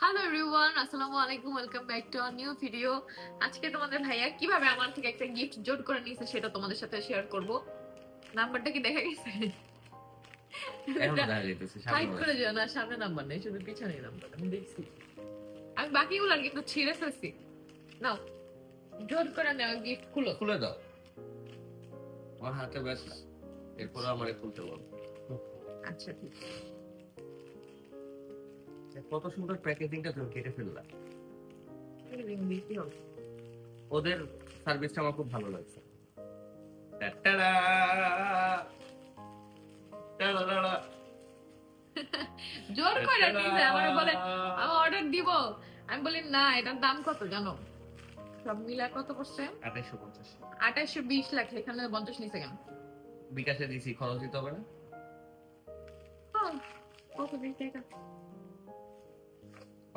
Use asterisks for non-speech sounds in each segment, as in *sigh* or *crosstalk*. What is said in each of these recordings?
Hello everyone আসসালামু আলাইকুম welcome back to our new video আজকে তোমাদের ভাইয়া কীভাবে আমার থেকে একটা গিফট জোট করে নিয়েছে সেটা তোমাদের সাথে শেয়ার করব। নাম্বারটা কি দেখা গেছে? হাইড করে যাও না সামনে নাম্বার নেই শুধু পিছনে নাম্বার আমি দেখছি। আমি বাকিগুলো আর কি একটু ছিঁড়ে ফেলছি। নাও জোট করে নাও গিফট খুলো খুলে দাও। আমার হাতে এরপর আমারে খুলতে বল। আচ্ছা ঠিক আছে। কত সুন্দর প্যাকেজিংটা তুমি কেটে ফেললা। ওদের সার্ভিসটা আমার খুব ভালো লাগছে! জোর করে আমার বলে আমি অর্ডার দিব। আমি বলি না এটার দাম কত জানো? সব মিলা কত করছে? আঠাইশো পঞ্চাশ। আঠাশশো বিশ লাখ এখানে পঞ্চাশ নিচে কেন? বিকাশে দিছি খরচ দিতে হবে না। হ্যাঁ,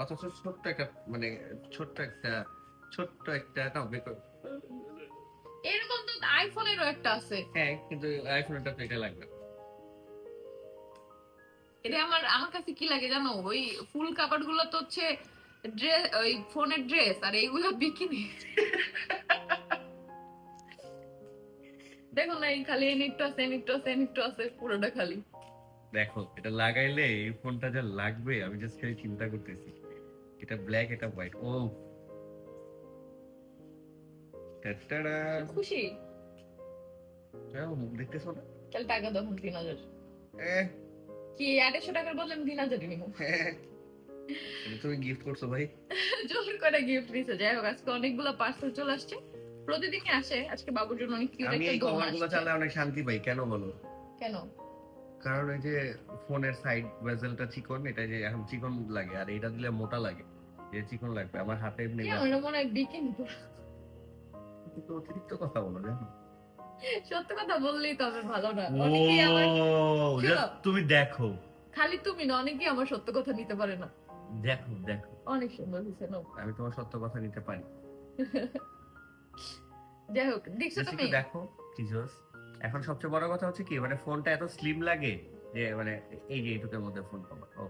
অথচ ছোট্ট একটা মানে ছোট্ট একটা ছোট্ট একটা না বেকর এরকম তো আইফোনেরও একটা আছে। হ্যাঁ কিন্তু আইফোনটা তো এটা লাগবে। এটা আমার আমার কাছে কি লাগে জানো? ওই ফুল কাপড়গুলো তো হচ্ছে ড্রেস ওই ফোনের ড্রেস আর এইগুলো বিকিনি দেখো না এই খালি এই নিট্টু আছে এই নিট্টু আছে এই নিট্টু আছে পুরোটা খালি। দেখো এটা লাগাইলে এই ফোনটা যা লাগবে আমি জাস্ট খালি চিন্তা করতেছি। এটা ব্ল্যাক এটা হোয়াইট ও টাটারা খুশি? যাও, মুখ দেখতেছো না? তাহলে টাকা তিন হাজার কি আড়াইশো টাকার বদলে আমি তিন হাজারই নিবো। হ্যাঁ। তুমি গিফট করছ ভাই। জোর করে গিফট দিছে। যাই হোক আজকে অনেকগুলো পার্সেল চলে আসছে। প্রতিদিনই আসে। আজকে বাবুর জন্য অনেক কিউট একটা চালে অনেক শান্তি পাই কেন বলো? কেন? কারণ ওই যে ফোনের সাইড বেজেলটা চিকন এটা যে এখন চিকন লাগে আর এটা দিলে মোটা লাগে। যে চিকন লাগবে আমার হাতে এমনি মনে হয় কিন্তু। অতিরিক্ত কথা বলো জানো? সত্য কথা বললেই তো আমার ভালো না। অনেকেই আমার তুমি দেখো। খালি তুমি না অনেকেই আমার সত্য কথা নিতে পারে না। দেখো দেখো। অনেক সুন্দর হয়েছে নাও। আমি তোমার সত্য কথা নিতে পারি। যাই হোক দেখছ তুমি? দেখো জিজাস এখন সবচেয়ে বড় কথা হচ্ছে কি মানে ফোনটা এত স্লিম লাগে যে মানে এই যে এইটুকের মধ্যে ফোন পাবো। ও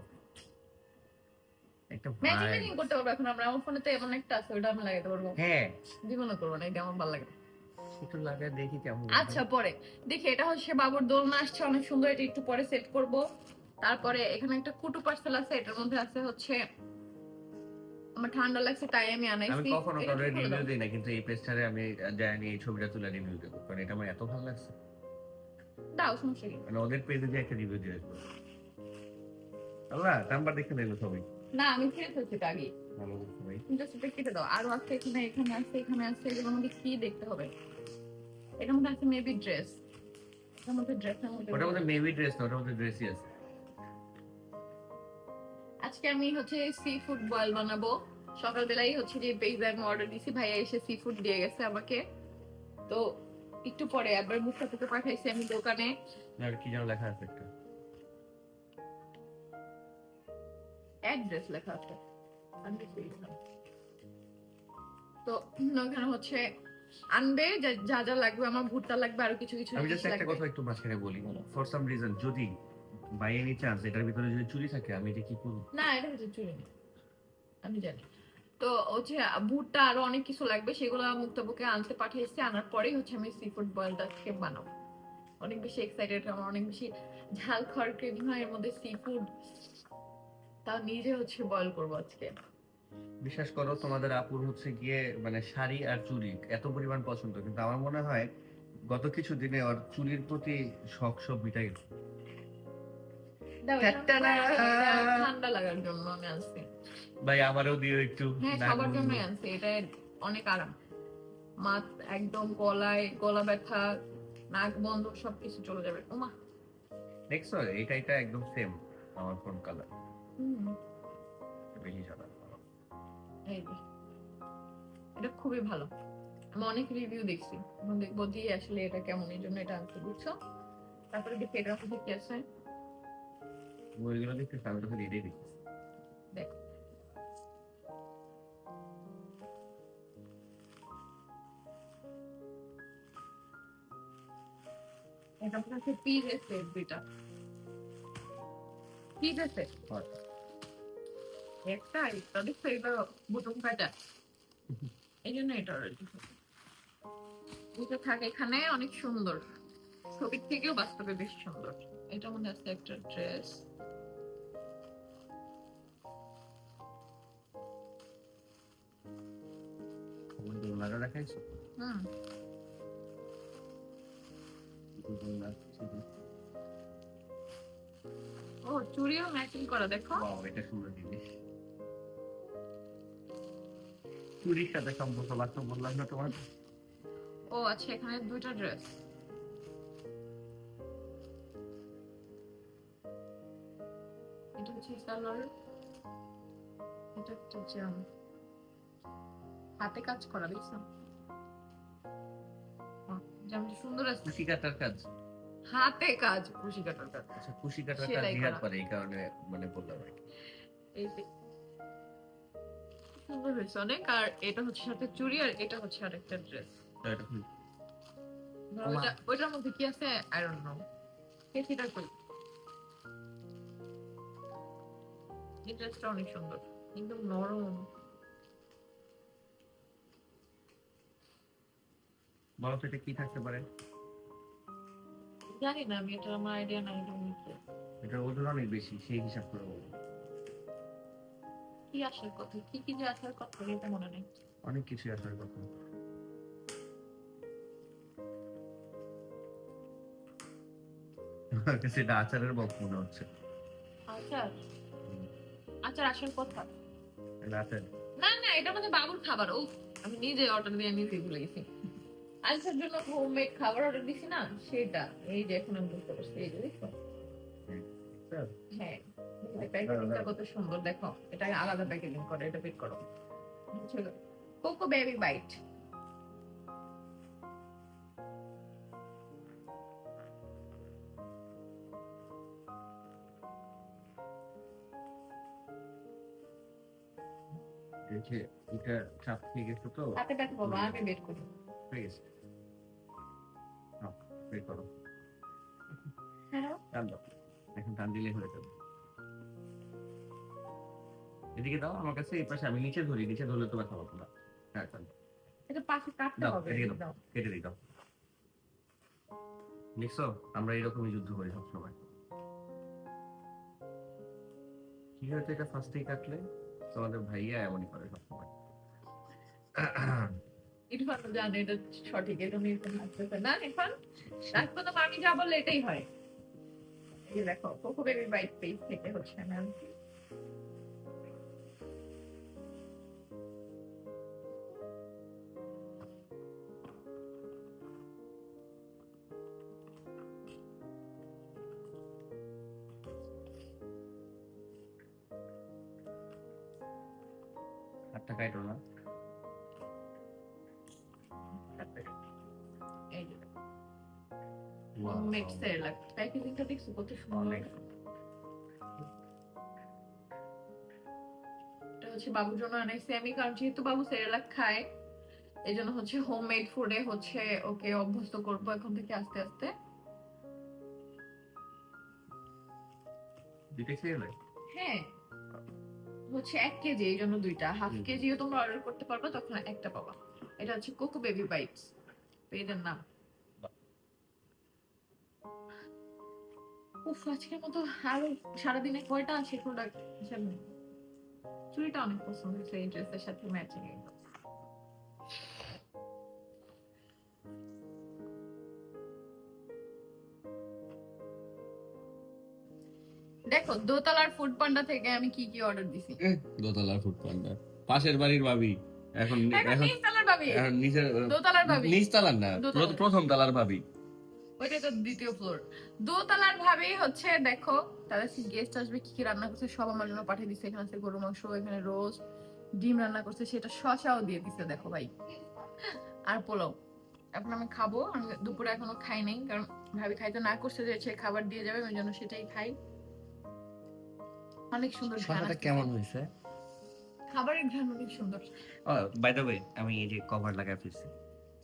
একটা ম্যাচিং vibe। করতে পারব এখন আমরা আমার ফোনে তো এমন একটা আছে ওটা আমি লাগাতে পারব। হ্যাঁ। জীবনও করব না এটা আমার ভালো লাগে একটু লাগায় দেখি কেমন আচ্ছা পরে। দেখি এটা হচ্ছে বাবুর দোলনা আসছে অনেক সুন্দর এটা একটু পরে সেট করব। তারপরে এখানে একটা কুটু পার্সেল আছে এটার মধ্যে আছে হচ্ছে আমার ঠান্ডা লাগছে তাই আমি আমি আনাইছি কখনো রিভিউ। দিই না কিন্তু এই পেজটারে আমি জানি এই ছবিটা তুলে রিভিউ দেবো কারণ এটা আমার এত ভালো লাগছে। দাও সমস্যা কি? মানে ওদের পেজে যে একটা রিভিউ দিয়ে আসব আল্লাহ নাম্বার দেখে নিলো সবাই। না আমি ফেলে ফেলছি এটা আগে জাস্ট এটা কেটে দাও। আরও আছে এখানে এখানে আছে এখানে আছে এগুলোর মধ্যে কি দেখতে হবে? এটার মধ্যে আছে মেবি ড্রেস এটার মধ্যে ড্রেসের ওটার মধ্যে মেবি ড্রেস না ওটার মধ্যে ড্রেসই আছে। আজকে আমি হচ্ছে সি ফুড বয়েল বানাবো। সকালবেলাই হচ্ছে যে পেজে আমি অর্ডার দিছি ভাইয়া এসে সি ফুড দিয়ে গেছে আমাকে। তো একটু পরে একবার মুখটা থেকে পাঠাইছি আমি দোকানে। আর কি যেন লেখা আছে একটা। অ্যাড্রেস লেখা আছে। আমি এখানে। তো ওখানে হচ্ছে আনবে যা- যা লাগবে আমার ভুট্টা লাগবে আরও কিছু কিছু আমি জাস্ট একটা কথা একটু মাঝখানে বলি। ফর সাম রিজন যদি বাই এনি চান্স এটার ভিতরে যদি চুরি থাকে আমি এটা কি করব? না এটা হচ্ছে চুরি না আমি জানি। তো হচ্ছে ভুট্টা আরও অনেক কিছু লাগবে সেগুলো মুক্তাবুকে আনতে পাঠিয়েছে। আনার পরেই হচ্ছে আমি সি ফুড বয়েলটা আজকে বানাবো। অনেক বেশি এক্সাইটেড আমার অনেক বেশি ঝাল খড় ক্রেভিং হয় এর মধ্যে সি ফুড তাও নিজে হচ্ছে বয়েল করব আজকে। বিশ্বাস করো তোমাদের আপুর হচ্ছে গিয়ে মানে শাড়ি আর চুড়ি এত পরিমাণ পছন্দ কিন্তু আমার মনে হয় গত কিছু দিনে ওর চুরির প্রতি শখ সব মিটাই ঠান্ডা লাগার জন্য আমি আনছি। ভাই আমারও দিও একটু হ্যাঁ সবার। জন্যই আনছি এটা অনেক আরাম। মাথ একদম গলায় গলা ব্যথা নাক বন্ধ সবকিছু চলে যাবে। ওমা দেখছ এটা এটা একদম সেম আমার ফোন কালার বেশি সাদা এটা খুবই ভালো। আমি অনেক রিভিউ দেখছি। দেখব যে আসলে এটা কেমন, এই জন্য এটা আনতে বুঝছ তারপরে দেখি এটার মধ্যে কি আছে। দেখতে দেখতেছি দেখো। এটা হচ্ছে দুইটা। পিস এসে একটা এটা দেখছ এটা বুটুম কাটা এই জন্য এটা order থাকে এখানে অনেক সুন্দর ছবির থেকেও বাস্তবে বেশ সুন্দর এটা মনে আছে একটা ড্রেস আমার দেখাইছো হুম ও চুড়িও ম্যাচিং করা দেখো এটা সুন্দর জিনিস চুরির সাথে সম্পর্ক বাস্তব বললাম না তোমার? ও আচ্ছা এখানে দুইটা ড্রেস এটা হচ্ছে সালোয়ার এটা একটা জাম হাতে কাজ করা দেখছ? জামটা সুন্দর আছে। কুশি কাটার কাজ। হাতে কাজ খুশি কাটার কাজ। আচ্ছা কুশি কাটার কাজ করে। এই কারণে মানে বললাম আর। এই সুন্দর হয়েছে অনেক আর এটা হচ্ছে সাথে চুড়ি আর এটা হচ্ছে আরেকটা ড্রেস ওইটার মধ্যে কি আছে? আই ডোন্ট নো কই এই ড্রেসটা অনেক সুন্দর একদম নরম। বলো তো এটা কি থাকতে পারে? জানি না আমি এটা আমার আইডিয়া নাই এটা ওজন অনেক বেশি সেই হিসাব করে বলব কি আসার কথা? কি কি যে আসার কথা? এটা মনে নেই। অনেক কিছু আসার কথা। এটা আচারের বক মনে হচ্ছে। আচার? আচার আসার কথা? আচার। না না এটা আমাদের বাবুর খাবার। ও আমি নিজে অর্ডার দিয়ে নিজে ভুলে গেছি। আলসার জন্য হোমমেড খাবার অর্ডার দিছি না সেটা। এই যে এখন আমি বুঝতে পারছি এই যে দেখো। প্যাকেজিংটা কত সুন্দর দেখো। এটা আলাদা প্যাকেজিং করে এটা বের করো। Coco baby bite. যে এটা চাপ খেয়ে গেছে তো হাতে দেখো বাবা আমি বের করি। হয়ে গেছে। বের করো। হ্যাঁ টান এখন টান দিলে হয়ে যাবে। এদিকে দাও আমার কাছে এই পাশে আমি নিচে ধরি নিচে ধরলে তো ব্যথা পাবো। না হ্যাঁ এটা পাশে কাটতে হবে এদিকে দাও। কেটে দিই দাও। দেখছ? আমরা এরকমই যুদ্ধ করি সবসময়। কি এটা ফার্স্টেই কাটলে? তোমাদের ভাইয়া এমনই করে সবসময়। ইরফান জানে এটা সঠিক না ইরফান রাখব তো আমি যা বললে এটাই হয়। এই দেখো কোকো বেবি বাইট পেজ থেকে হচ্ছে আমি কত সুন্দর এটা হচ্ছে বাবুর জন্য আনাইছি আমি কারণ যেহেতু বাবু সেরেলাক খায় এই জন্য হচ্ছে হোমমেড ফুডে হচ্ছে ওকে অভ্যস্ত করব এখন থেকে আস্তে আস্তে। হ্যাঁ। হচ্ছে এক কেজি এই জন্য দুইটা। হাফ কেজিও তোমরা অর্ডার করতে পারবে তখন একটা পাবা। এটা হচ্ছে কোকো বেবি বাইটস পেজের নাম। উফ আজকের মতো আরও সারাদিনে কয়টা আছে প্রোডাক্ট হিসাব নেই চুড়িটা অনেক পছন্দ হয়েছে এই ড্রেসের সাথে ম্যাচিং একদম দেখো দোতলার ফুড পান্ডা থেকে আমি কি কি অর্ডার দিছি? দোতলার ফুড পান্ডা পাশের বাড়ির ভাবি। এখন এখন নিচতলার ভাবি? এখন নিচের দোতলার ভাবি? নিচ তালার না প্রথম তালার ভাবি। ওইটা তো দ্বিতীয় ফ্লোর দোতলার ভাবে হচ্ছে দেখো তারা গেস্ট আসবে কি কি রান্না করছে সব আমার জন্য পাঠিয়ে দিচ্ছে এখানে আছে গরু মাংস এখানে রোজ ডিম রান্না করছে সেটা শশাও দিয়ে দিচ্ছে দেখো ভাই। আর পোলাও। এখন আমি খাব আমি দুপুরে এখনও খাই নাই কারণ ভাবি খাইতে না করছে যে সে খাবার দিয়ে যাবে আমি জন্য সেটাই খাই। অনেক সুন্দর কেমন হয়েছে? খাবারের ঘ্রাণ অনেক সুন্দর। বাই দ্য ওয়ে আমি এই যে কভার লাগাই ফেলছি।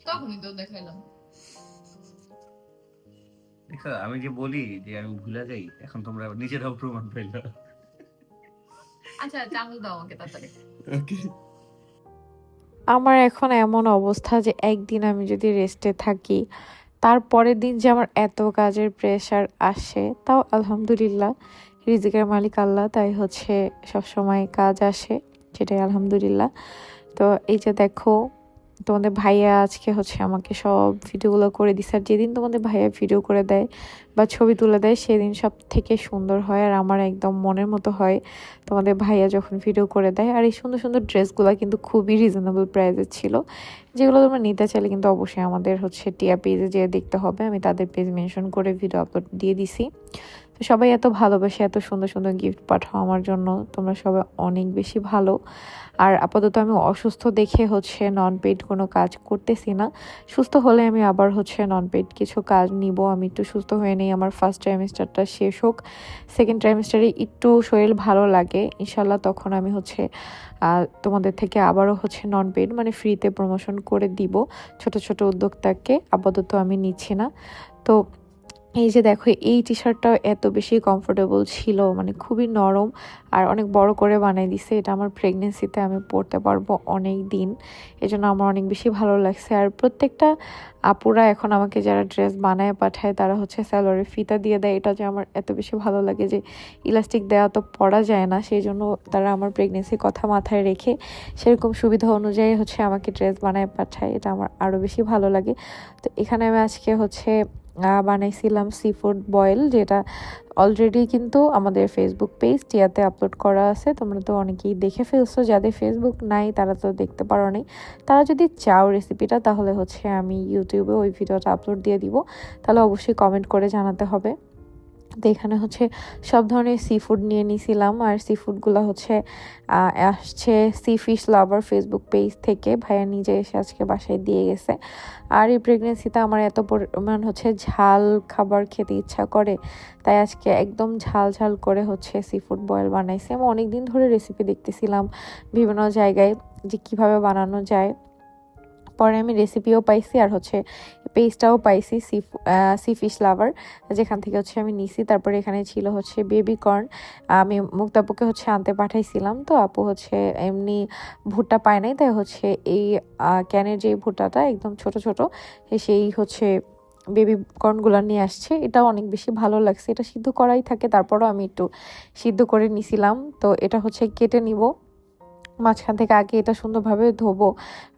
তখনই তো দেখাইলাম। দেখছ আমি যে বলি যে আমি ভুলে যাই এখন তোমরা নিজেরাও প্রমাণ পাইল। আচ্ছা জানু দাও আমাকে তাড়াতাড়ি। ওকে আমার এখন এমন অবস্থা যে একদিন আমি যদি রেস্টে থাকি তারপরের দিন যে আমার এত কাজের প্রেশার আসে তাও আলহামদুলিল্লাহ। রিজিকের মালিক আল্লাহ তাই হচ্ছে সব সময় কাজ আসে সেটাই আলহামদুলিল্লাহ। তো এই যে দেখো তোমাদের ভাইয়া আজকে হচ্ছে আমাকে সব ভিডিওগুলো করে দিছে। আর যেদিন তোমাদের ভাইয়া ভিডিও করে দেয় বা ছবি তুলে দেয়, সেদিন সব থেকে সুন্দর হয় আর আমার একদম মনের মতো হয় তোমাদের ভাইয়া যখন ভিডিও করে দেয়। আর এই সুন্দর সুন্দর ড্রেসগুলো কিন্তু খুবই রিজনেবল প্রাইসের ছিল। যেগুলো তোমরা নিতে চাইলে কিন্তু অবশ্যই আমাদের হচ্ছে টিয়া পেজে যেয়ে দেখতে হবে। আমি তাদের পেজ মেনশন করে ভিডিও আপলোড দিয়ে দিছি। তো সবাই এত ভালোবাসে, এত সুন্দর সুন্দর গিফট পাঠাও আমার জন্য। তোমরা সবাই অনেক বেশি ভালো। আর আপাতত আমি অসুস্থ দেখে হচ্ছে নন পেড কোনো কাজ করতেছি না। সুস্থ হলে আমি আবার হচ্ছে নন পেড কিছু কাজ নিব। আমি একটু সুস্থ হয়ে নেই, আমার ফার্স্ট ট্রাইমেস্টারটা শেষ হোক। সেকেন্ড ট্রাইমেস্টারে একটু শরীর ভালো লাগে। ইনশাল্লাহ তখন আমি হচ্ছে তোমাদের থেকে আবারও হচ্ছে নন পেড মানে ফ্রিতে প্রমোশন করে দিব। ছোট ছোট উদ্যোক্তাকে আপাতত আমি নিচ্ছি না। তো এই যে দেখো, এই টি শার্টটাও এত বেশি কমফোর্টেবল ছিল মানে খুবই নরম আর অনেক বড় করে বানাই দিছে। এটা আমার প্রেগনেন্সিতে আমি পরতে পারব অনেক দিন, এজন্য আমার অনেক বেশি ভালো লাগছে। আর প্রত্যেকটা আপুরা এখন আমাকে যারা ড্রেস বানায় পাঠায়, তারা হচ্ছে স্যালোয়ারে ফিতা দিয়ে দেয়। এটা যে আমার এত বেশি ভালো লাগে যে ইলাস্টিক দেওয়া তো পরা যায় না সেই জন্য তারা আমার প্রেগনেন্সির কথা মাথায় রেখে সেরকম সুবিধা অনুযায়ী হচ্ছে আমাকে ড্রেস বানায় পাঠায়। এটা আমার আরও বেশি ভালো লাগে। তো এখানে আমি আজকে হচ্ছে বানাইছিলাম সি ফুড বয়েল যেটা অলরেডি কিন্তু আমাদের ফেসবুক পেজ টিয়াতে আপলোড করা আছে। তোমরা তো অনেকেই দেখে ফেলছো, যাদের ফেসবুক নাই তারা তো দেখতে পারো নাই। তারা যদি চাও রেসিপিটা তাহলে হচ্ছে আমি ইউটিউবে ওই ভিডিওটা আপলোড দিয়ে দিব। তাহলে অবশ্যই কমেন্ট করে জানাতে হবে। তো এখানে হচ্ছে সব ধরনের সি ফুড নিয়ে নিছিলাম। আর সি ফুডগুলো হচ্ছে আসছে sea fish lover Facebook page থেকে। ভাইয়া নিজে এসে আজকে বাসায় দিয়ে গেছে। আর এই প্রেগনেন্সিতে আমার এত পরিমাণ হচ্ছে ঝাল খাবার খেতে ইচ্ছা করে, তাই আজকে একদম ঝাল ঝাল করে হচ্ছে সি ফুড বয়েল বানাইছি। আমি অনেক দিন ধরে রেসিপি দেখতেছিলাম বিভিন্ন জায়গায় যে কীভাবে বানানো যায়। পরে আমি রেসিপিও পাইছি আর হচ্ছে পেজটাও পাইছি সি সি ফিশ লাভার যেখান থেকে হচ্ছে আমি নিছি। তারপরে এখানে ছিল হচ্ছে বেবি কর্ন আমি মুক্তাপুকে হচ্ছে আনতে পাঠাইছিলাম। তো আপু হচ্ছে এমনি ভুট্টা পায় নাই, তাই হচ্ছে এই ক্যানের যে ভুট্টাটা একদম ছোট ছোট সেই হচ্ছে বেবি কর্নগুলো নিয়ে আসছে। এটা অনেক বেশি ভালো লাগছে। এটা সিদ্ধ করাই থাকে। তারপরও আমি একটু সিদ্ধ করে নিছিলাম। তো এটা হচ্ছে কেটে নিব। মাঝখান থেকে আগে এটা সুন্দরভাবে ধোবো।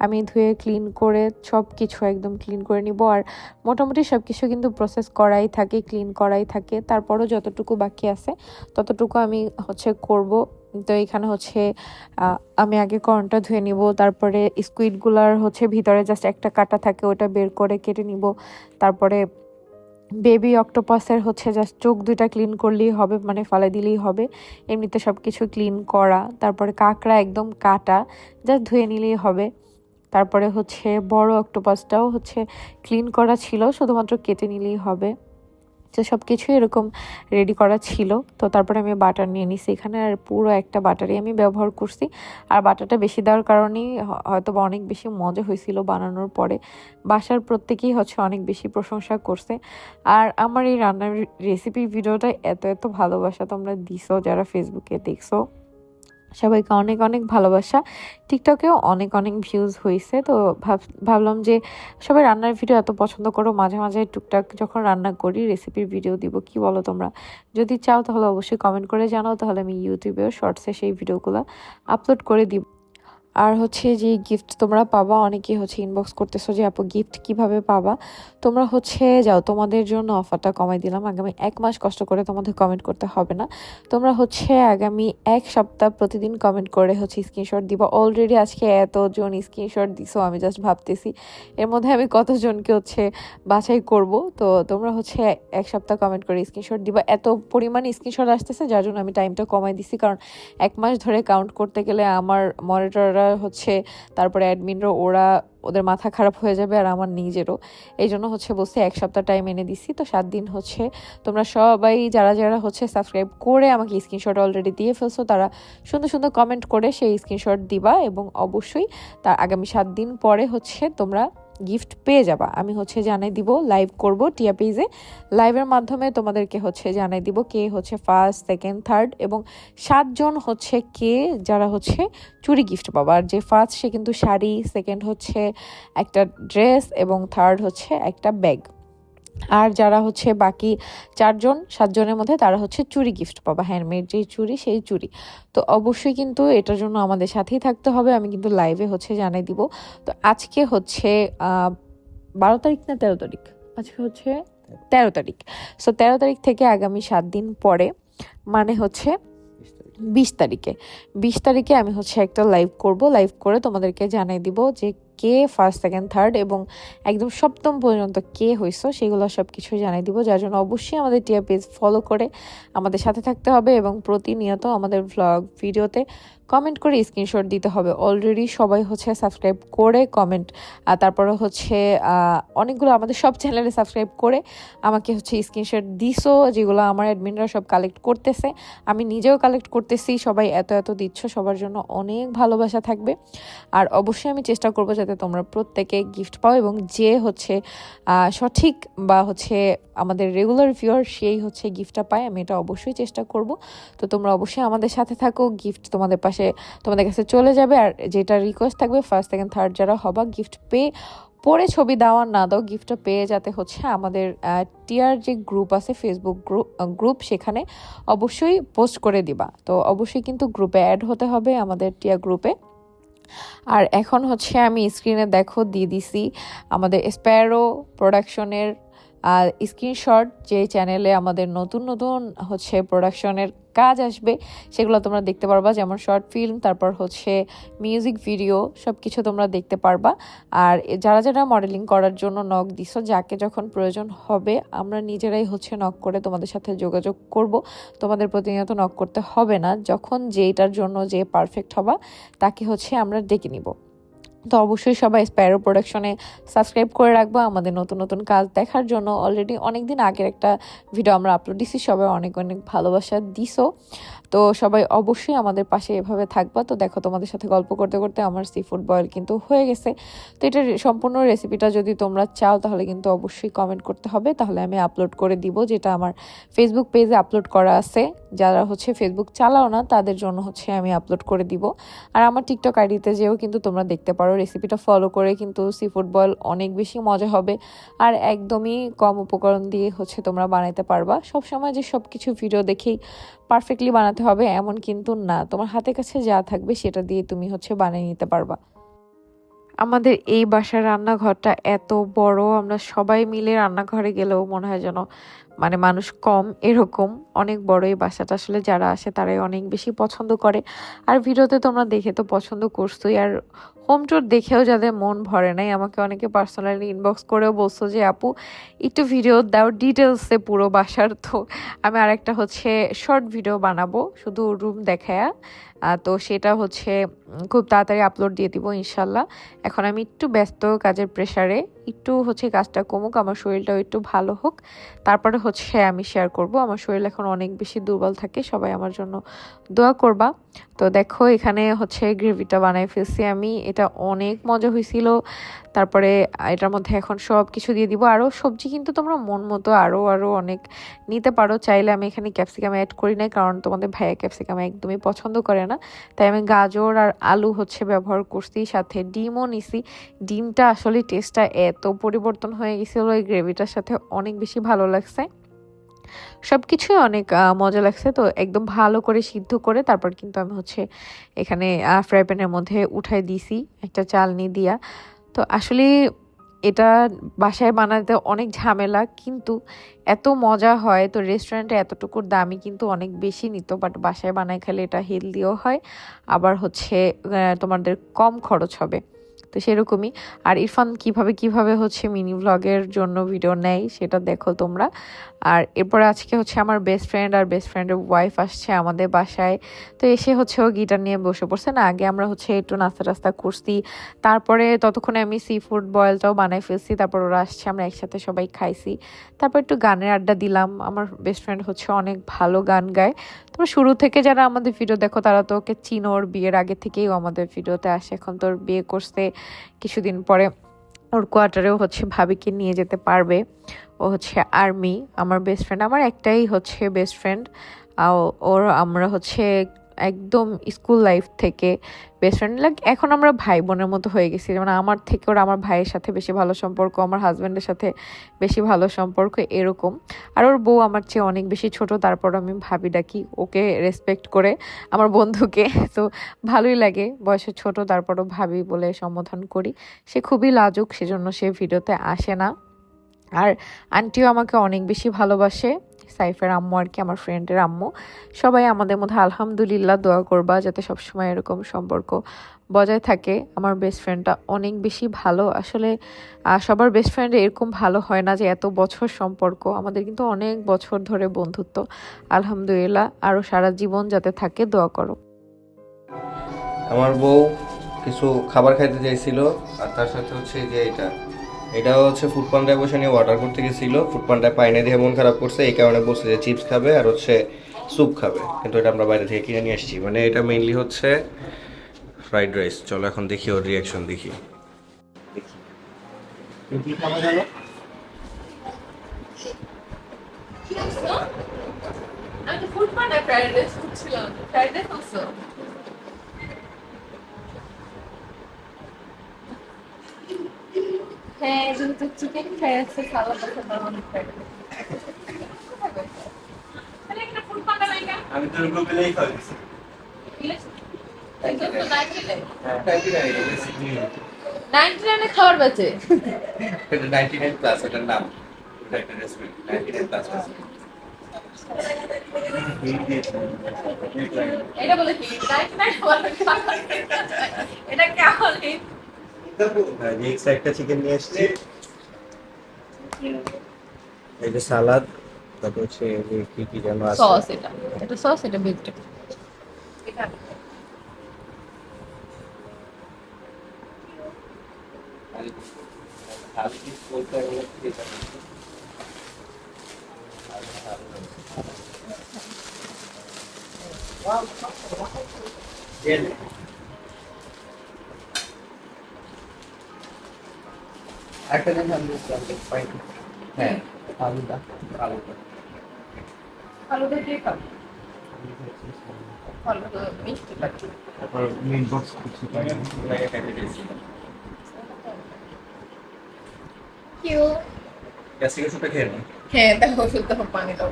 আমি ধুয়ে ক্লিন করে সব কিছু একদম ক্লিন করে নিব। আর মোটামুটি সব কিছু কিন্তু প্রসেস করাই থাকে ক্লিন করাই থাকে। তারপরও যতটুকু বাকি আছে, ততটুকু আমি হচ্ছে করব। তো এখানে হচ্ছে আমি আগে কর্নটা ধুয়ে নিব। তারপরে স্কুইডগুলার হচ্ছে ভিতরে জাস্ট একটা কাটা থাকে, ওটা বের করে কেটে নিব। তারপরে বেবি অক্টোপাসের হচ্ছে জাস্ট চোখ দুইটা ক্লিন করলেই হবে মানে ফলে দিলেই হবে। এমনিতে সব কিছু ক্লিন করা। তারপরে কাঁকড়া একদম কাটা জাস্ট ধুয়ে নিলেই হবে। তারপরে হচ্ছে বড় অক্টোপাসটাও হচ্ছে ক্লিন করা ছিল, শুধুমাত্র কেটে নিলেই হবে। তো সব কিছুই এরকম রেডি করা ছিল। তো তারপরে আমি বাটার নিয়ে নিছি। এখানে আর পুরো একটা বাটারই আমি ব্যবহার করছি। আর বাটারটা বেশি দেওয়ার কারণেই হয়তো বা অনেক বেশি মজা হয়েছিল বানানোর পরে। বাসার প্রত্যেকেই হচ্ছে অনেক বেশি প্রশংসা করছে। আর আমার এই রান্নার রেসিপি ভিডিওটা এত এত ভালোবাসা তোমরা দিছো, যারা ফেসবুকে দেখছ। সবাইকে অনেক অনেক ভালোবাসা। টিকটকেও অনেক অনেক ভিউজ হয়েছে তো ভাব, ভাবলাম যে সবাই রান্নার ভিডিও এত পছন্দ করো, মাঝে মাঝে টুকটাক যখন রান্না করি রেসিপির ভিডিও দিব। কি বলো তোমরা? যদি চাও তাহলে অবশ্যই কমেন্ট করে জানাও। তাহলে আমি ইউটিউবেও শর্টসে সেই ভিডিওগুলো আপলোড করে দিব। আর হচ্ছে যে গিফট তোমরা পাবা, অনেকেই হচ্ছে ইনবক্স করতেছো যে, আপু গিফট কীভাবে পাবা? তোমরা হচ্ছে যাও, তোমাদের জন্য অফারটা কমাই দিলাম। আগামী এক মাস কষ্ট করে তোমাদের কমেন্ট করতে হবে না। তোমরা হচ্ছে আগামী এক সপ্তাহ প্রতিদিন কমেন্ট করে হচ্ছে স্ক্রিনশট দিবা। অলরেডি আজকে এতজন স্ক্রিনশট দিছো, আমি জাস্ট ভাবতেছি। এর মধ্যে আমি কতজনকে হচ্ছে বাছাই করব? তো তোমরা হচ্ছে এক সপ্তাহ কমেন্ট করে স্ক্রিনশট দিবা। এত পরিমাণে স্ক্রিনশট আসতেছে, যার জন্য আমি টাইমটা কমাই দিছি। কারণ এক মাস ধরে কাউন্ট করতে গেলে আমার মনিটররা হচ্ছে, তারপরে অ্যাডমিনরা ওরা ওদের মাথা খারাপ হয়ে যাবে আর আমার নিজেরও। এই জন্য হচ্ছে বসে এক সপ্তাহ টাইম এনে দিছি। তো সাত দিন হচ্ছে তোমরা সবাই যারা যারা হচ্ছে সাবস্ক্রাইব করে আমাকে স্ক্রিনশট অলরেডি দিয়ে ফেলছো, তারা সুন্দর সুন্দর কমেন্ট করে সেই স্ক্রিনশট দিবা এবং অবশ্যই তার আগামী সাত দিন পরে হচ্ছে তোমরা গিফট পেয়ে যাবা। আমি হচ্ছে জানাই দিব লাইভ করব টিয়া পেজে লাইভের মাধ্যমে তোমাদেরকে হচ্ছে জানাই দিব কে হচ্ছে ফার্স্ট সেকেন্ড থার্ড এবং সাতজন হচ্ছে কে যারা হচ্ছে চুরি গিফট পাবা। আর যে ফার্স্ট সে কিন্তু শাড়ি সেকেন্ড হচ্ছে একটা ড্রেস এবং থার্ড হচ্ছে একটা ব্যাগ আর যারা হচ্ছে বাকি চারজন সাতজনের মধ্যে তারা হচ্ছে চুরি গিফট পাবা। হ্যান্ডমেড যেই চুরি সেই চুরি। তো অবশ্যই কিন্তু এটার জন্য আমাদের সাথেই থাকতে হবে। আমি কিন্তু লাইভে হচ্ছে জানাই দিব। তো আজকে হচ্ছে বারো তারিখ না তেরো তারিখ? আজকে হচ্ছে তেরো তারিখ। সো তেরো তারিখ থেকে আগামী সাত দিন পরে মানে হচ্ছে বিশ তারিখে। বিশ তারিখে। আমি হচ্ছে একটা লাইভ করব। লাইভ করে তোমাদেরকে জানাই দিব যে কে ফার্স্ট সেকেন্ড থার্ড এবং একদম সপ্তম পর্যন্ত কে হয়েছ সেগুলো সব কিছু জানিয়ে দিব। যার জন্য অবশ্যই আমাদের টিয়া পেজ ফলো করে আমাদের সাথে থাকতে হবে এবং প্রতিনিয়ত আমাদের ভ্লগ ভিডিওতে কমেন্ট করে স্ক্রিনশট দিতে হবে। অলরেডি সবাই হচ্ছে সাবস্ক্রাইব করে কমেন্ট আর তারপরে হচ্ছে অনেকগুলো আমাদের সব চ্যানেলে সাবস্ক্রাইব করে আমাকে হচ্ছে স্ক্রিনশট দিছো, যেগুলো আমার অ্যাডমিনরা সব কালেক্ট করতেছে। আমি নিজেও কালেক্ট করতেছি, সবাই এত এত দিচ্ছ, সবার জন্য অনেক ভালোবাসা থাকবে। আর অবশ্যই আমি চেষ্টা করব যাতে তোমরা প্রত্যেকে গিফট পাও এবং যে হচ্ছে সঠিক বা হচ্ছে আমাদের রেগুলার ভিউয়ার সেই হচ্ছে গিফটটা পায়, আমি এটা অবশ্যই চেষ্টা করব। তো তোমরা অবশ্যই আমাদের সাথে থাকো গিফট তোমাদের পাশে, তোমাদের কাছে চলে যাবে। আর যেটা রিকোয়েস্ট থাকবে ফার্স্ট সেকেন্ড থার্ড যারা হবা গিফট পেয়ে, পরে ছবি দেওয়ার না দাও গিফটটা পেয়ে যাতে হচ্ছে আমাদের টিয়ার যে গ্রুপ আছে ফেসবুক গ্রুপ গ্রুপ সেখানে অবশ্যই পোস্ট করে দিবা। তো অবশ্যই কিন্তু গ্রুপে অ্যাড হতে হবে আমাদের টিয়া গ্রুপে আর এখন হচ্ছে আমি স্ক্রিনে দেখো, দিয়ে দিছি আমাদের স্প্যারো প্রোডাকশনের স্ক্রিনশট যে চ্যানেলে আমাদের নতুন নতুন হচ্ছে প্রোডাকশনের কাজ আসবে, সেগুলো তোমরা দেখতে পারবা, যেমন শর্ট ফিল্ম তারপর হচ্ছে মিউজিক ভিডিও সব কিছু তোমরা দেখতে পারবা। আর যারা যারা মডেলিং করার জন্য নক দিছো, যাকে যখন প্রয়োজন হবে, আমরা নিজেরাই হচ্ছে নক করে তোমাদের সাথে যোগাযোগ করব। তোমাদের প্রতিনিয়ত নক করতে হবে না, যখন যেটার জন্য যে পারফেক্ট হবা, তাকে হচ্ছে আমরা ডেকে নিব। তো অবশ্যই সবাই স্প্যারো প্রোডাকশনে সাবস্ক্রাইব করে রাখব। আমাদের নতুন নতুন কাজ দেখার জন্য অলরেডি অনেক দিন আগের একটা ভিডিও আমরা আপলোড দিছি। সবাই অনেক অনেক ভালোবাসা দিছো। তো সবাই অবশ্যই আমাদের পাশে এভাবে থাকবা। তো দেখো, তোমাদের সাথে গল্প করতে করতে আমার সি ফুড বয়েল কিন্তু হয়ে গেছে। তো এটার সম্পূর্ণ রেসিপিটা যদি তোমরা চাও, তাহলে কিন্তু অবশ্যই কমেন্ট করতে হবে। তাহলে আমি আপলোড করে দিব, যেটা আমার ফেসবুক পেজে আপলোড করা আছে। যারা হচ্ছে ফেসবুক চালাও না, তাদের জন্য হচ্ছে আমি আপলোড করে দিব। আর আমার টিকটক আইডিতে যেও কিন্তু তোমরা দেখতে পারো রেসিপিটা ফলো করে কিন্তু সি ফুড বয়েল অনেক বেশি মজা হবে। আর একদমই কম উপকরণ দিয়ে হচ্ছে তোমরা বানাইতে পারবা। সবসময় যে সব কিছু ভিডিও দেখেই পারফেক্টলি বানাতে হবে, এমন কিন্তু না। তোমার হাতের কাছে যা থাকবে সেটা দিয়ে তুমি হচ্ছে বানিয়ে নিতে পারবা। আমাদের এই বাসার রান্নাঘরটা এত বড়, আমরা সবাই মিলে রান্নাঘরে গেলেও মনে হয় যেন মানে মানুষ কম এরকম, অনেক বড় এই বাসাটা আসলে যারা আসে তারাই অনেক বেশি পছন্দ করে। আর ভিডিওতে তোমরা দেখে তো পছন্দ করছোই। আর হোম টুর দেখেও যাদের মন ভরে নাই, আমাকে অনেকে পার্সোনালি ইনবক্স করেও বলছো যে, আপু, একটু ভিডিও দাও ডিটেলসে পুরো বাসার। *laughs* তো আমি আরেকটা হচ্ছে শর্ট ভিডিও বানাবো, শুধু রুম দেখায়া। তো সেটা হচ্ছে খুব তাড়াতাড়ি আপলোড দিয়ে দিব ইনশাল্লাহ। এখন আমি একটু ব্যস্ত কাজের প্রেশারে একটু হচ্ছে কাজটা কমুক, আমার শরীরটাও একটু ভালো হোক। তারপরে হচ্ছে আমি শেয়ার করব। আমার শরীর এখন অনেক বেশি দুর্বল থাকে, সবাই আমার জন্য দোয়া করবা। তো দেখো, এখানে হচ্ছে গ্রেভিটা বানাই ফেলছি আমি। এটা অনেক মজা হয়েছিল। তারপরে এটার মধ্যে এখন সব কিছু দিয়ে দিব। আরও সবজি কিন্তু তোমরা মন মতো আরও আরও অনেক নিতে পারো। চাইলে আমি এখানে ক্যাপসিকাম অ্যাড করি না কারণ তোমাদের ভাইয়া ক্যাপসিকাম একদমই পছন্দ করে না। তাই আমি গাজর আর আলু হচ্ছে ব্যবহার করছি, সাথে ডিমও নিছি। ডিমটা আসলে টেস্টটা এত পরিবর্তন হয়ে গেছিল, এই গ্রেভিটার সাথে অনেক বেশি ভালো লাগছে। সব কিছুই অনেক মজা লাগছে, তো একদম ভালো করে সিদ্ধ করে তারপর কিন্তু আমি হচ্ছে এখানে ফ্রাই প্যানের মধ্যে উঠাই দিছি একটা চালনি দিয়া। তো আসলে এটা বাসায় বানাতে অনেক ঝামেলা, কিন্তু এত মজা হয়, তো রেস্টুরেন্টে এতটুকুর দামই কিন্তু অনেক বেশি নিত বাট বাসায় বানায় খেলে এটা হেলদিও হয়, আবার হচ্ছে তোমাদের কম খরচ হবে। তো সেরকমই। আর ইরফান কীভাবে কীভাবে হচ্ছে মিনি ব্লগের জন্য ভিডিও নেয়, সেটা দেখো তোমরা। আর এরপরে আজকে হচ্ছে আমার বেস্ট ফ্রেন্ড আর বেস্ট ফ্রেন্ডের ওয়াইফ আসছে আমাদের বাসায়। তো এসে হচ্ছে ও গিটার নিয়ে বসে পড়ছে। না, আগে আমরা হচ্ছে একটু নাস্তা টাস্তা করছি। তারপরে ততক্ষণে আমি সি ফুড বয়েলটাও বানাই ফেলছি। তারপর ওরা আসছে, আমরা একসাথে সবাই খাইছি। তারপর একটু গানের আড্ডা দিলাম। আমার বেস্ট ফ্রেন্ড হচ্ছে অনেক ভালো গান গায়। তোমরা শুরু থেকে যারা আমাদের ভিডিও দেখো, তারা তো ওকে চিনো। ওর বিয়ের আগে থেকেই ও আমাদের ভিডিওতে আসে। এখন তোর বিয়ে করছে। কিছুদিন পরে ওর কোয়ার্টারেও হচ্ছে ভাবিকে নিয়ে যেতে পারবে। ও হচ্ছে আর্মি আমার বেস্ট ফ্রেন্ড আমার একটাই হচ্ছে বেস্ট ফ্রেন্ড ওর আমরা হচ্ছে একদম স্কুল লাইফ থেকে বেস্ট ফ্রেন্ড লাইক এখন আমরা ভাই বোনের মতো হয়ে গেছি। যেমন আমার থেকে ওরা আমার ভাইয়ের সাথে বেশি ভালো সম্পর্ক, আমার হাজব্যান্ডের সাথে বেশি ভালো সম্পর্ক এরকম। আর ওর বউ আমার চেয়ে অনেক বেশি ছোট, তারপর আমি ভাবি ডাকি ওকে রেসপেক্ট করে আমার বন্ধুকে। *laughs* তো ভালোই লাগে, বয়সে ছোট, তারপরও ভাবি বলে সম্বোধন করি। সে খুবই লাজুক, সেজন্য সে ভিডিওতে আসে না। আর আন্টিও আমাকে অনেক বেশি ভালোবাসে, সাইফের আম্মু আর কি, আমার ফ্রেন্ডের আম্মু। সবাই আমাদের মধ্যে আলহামদুলিল্লাহ দোয়া করবা যাতে সবসময় এরকম সম্পর্ক বজায় থাকে। আমার বেস্ট ফ্রেন্ডটা অনেক বেশি ভালো। আসলে সবার বেস্ট ফ্রেন্ড এরকম ভালো হয় না যে এত বছর সম্পর্ক। আমাদের কিন্তু অনেক বছর ধরে বন্ধুত্ব। আলহামদুলিল্লাহ আরও সারা জীবন যাতে থাকে, দোয়া করো। আমার বউ কিছু খাবার খাইতে চাইছিল, আর তার সাথে হচ্ছে যে এটা। এটা হচ্ছে ফুড পান্ডায় বসে নিয়ে অর্ডার করতে গেছিল। ফুড পান্ডায় পাইনে দিয়ে মন খারাপ করছে, এই কারণে বলছে যে চিপস খাবে আর হচ্ছে স্যুপ খাবে। কিন্তু এটা আমরা বাইরে থেকে কিনে নিয়ে আসছি। মানে এটা মেইনলি হচ্ছে ফ্রাইড রাইস চলো এখন দেখি ওর রিয়াকশন দেখি। আমি তো ফুড পান্ডা ফ্রাইড রাইস খুঁজছিলাম। ফ্রাইড রাইস হ্যাঁ যেহেতু চিকেন ফ্রাই আছে সালাদ আছে তার আমি তো গুগলেই খাইছি নাইনটি নাইনে খাবার বেচে এটা 99 প্লাস এটার নাম। এটা একটা রেস্টুরেন্ট 99 প্লাস এটা বলে কি? নাইনটি নাইন এটা কেমন? এক্স একটা চিকেন নিয়ে এসেছি। এই যে সালাদ তারপর হচ্ছে কি কি যেন আছে। সস এটা। এটা সস এটা ভেজিটেবল এটা একটা জিনিস আমি বুঝতে পারি হ্যাঁ আলুটা। আলুটা। আলুটা দিয়ে খাব? আলুটা মিষ্টি লাগে তারপর মেইন বক্স কিছু কিউ গ্যাসিক ওষুধটা খেয়ে হ্যাঁ দেখো ওষুধ দেখো পানি দাও।